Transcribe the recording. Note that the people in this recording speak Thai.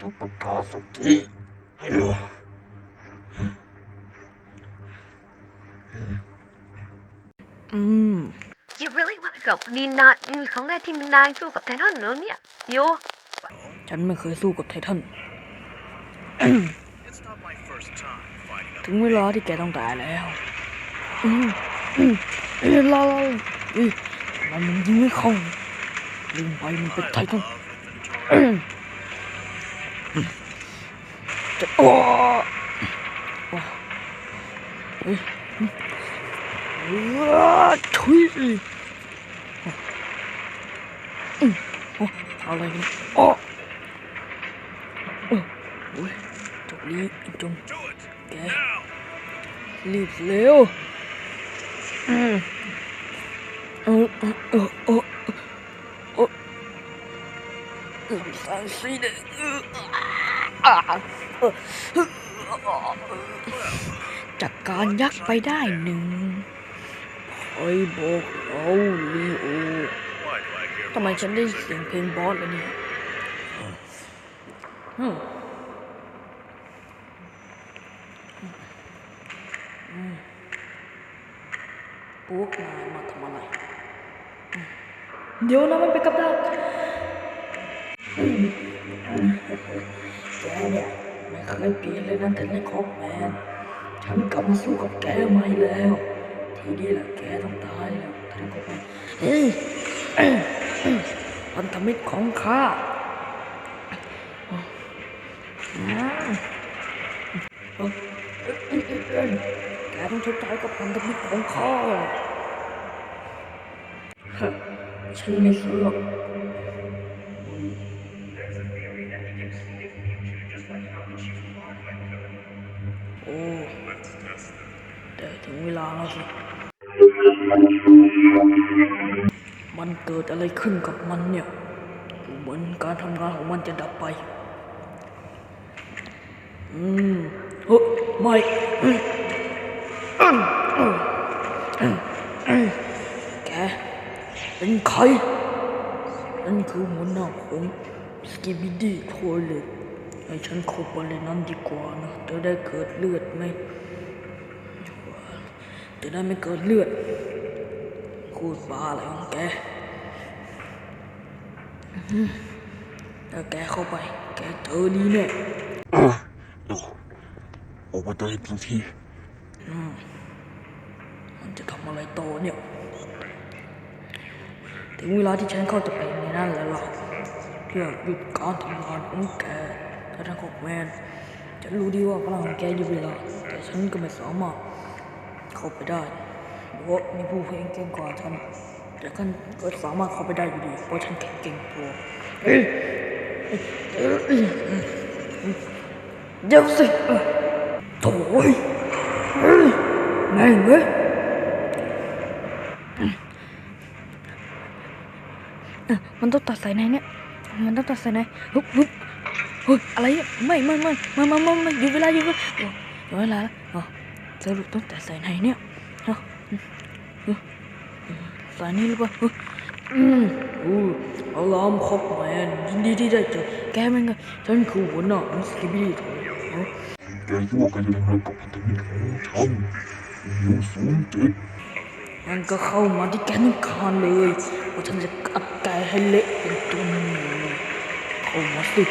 ต้องประกาศสักทีเอออืม You really want to go นี่นานี่ครั้งแรกที่นายสู้กับไททันเหรอเนี่ยโยฉันไม่เคยสู้กับไททัน It's not my first time fighting a ถึงเวลาที่แกต้องตายแล้วอืมอืมเอ้ยลาลาเอ้ยทำไมมันยิงไม่เข้าลืมไปมันเป็นไททัน of inventory. จะโอ้โอ้เฮ้ยว้าทุยอืมโอ้อะไรกันโอ้โอ้โอ้ยจบนี้จงแกรีบเร็วอืมเออเออเออเออเออลำไส้สีแดงเอ ออ่าเออจัดการยักษ์ไปได้หนึ่งคอยบอกเราลีโอ Why do I hear ทำไมฉันได้เสียงเพลงบอสแล้วเนี่ยอืมพวกนายมาทำอะไรอืมเดี๋ยวนะมันไปนกับดัก แกเนี่ยไม่เคยเปลี่ยนเลยนะแต่ในคอกแมนฉันกลับมาสู้กับแกใหม่แล้ว ทีนี้แหละแกต้องตายแล้วท่านคอกแมนเฮ้ยพันธมิตรของข้าแกต้องชดใช้กับพันธมิตรของข้าฉันไม่สนหรอก แต่ถึงเวลาแล้วสิมันเกิดอะไรขึ้นกับมันเนี่ยดูเหมือนการทำงานของมันจะดับไป อืมเฮ้ยไม่แกเป็นใครนั่นคือหัวหน้าของสกิบิดี้ทอเลตให้ฉันเข้าไปในนั้นดีกว่านะจะได้เกิดเลือดไหม จะได้ไม่เกิดเลือดพูดบ้าอะไรของแกอืมถ้าแกเข้าไป แกเจอดีแน่เออดูออกมาได้ทันทีมันจะทำอะไรต่อเนี่ย ถึงเวลาที่ฉันเข้าจะไปในนั้นแล้วล่ะเพื่อหยุดการทำงานของแกถ้าทางของแมนฉันรู้ดีว่าพลังของแกอยู่เวลาแต่ฉันก็ไม่สามารถ เข้าไปได้เพรามีผู้เพลงเก่งกว่าฉันแต่ฉันก็สามารถเข้าไปได้อยู่ดีเพราะฉันแข็งเก่งพอเยเอ้ยเอ้ยเอ้ยเดี๋ยวสิโถ่เอ้ยแม่งเอ้ยอะมันต้องตัดสายไหนเนี่ย มันต้องตัดสายไหนฮึบฮึบเฮ้ยอะไรเนี่ยไม่ไม่ไม่ไม่ไม่ไม่ไม่หยุดเวลาหยุดเวลาโอ้หยุดเวลาแล้ว สรุปต้องตัดสายไหนเนี่ยเอ้าอืมอืมอืมสายนี้หรือเปล่าเฮ้ยอืมอู้อารามครบแมนยินดีที่ได้เจอแกแม่งไงฉันคือหัวหน้าของสกิบบี้โถเอ้าแกยั่วกันยังไงกับพันธมิตรของฉันอยู่สูงจิตงั้นก็เข้ามาที่แกต้องการเลยเพราะฉันจะกัดแกให้เละเป็นตัวหนึ่งเลยเข้ามาสิ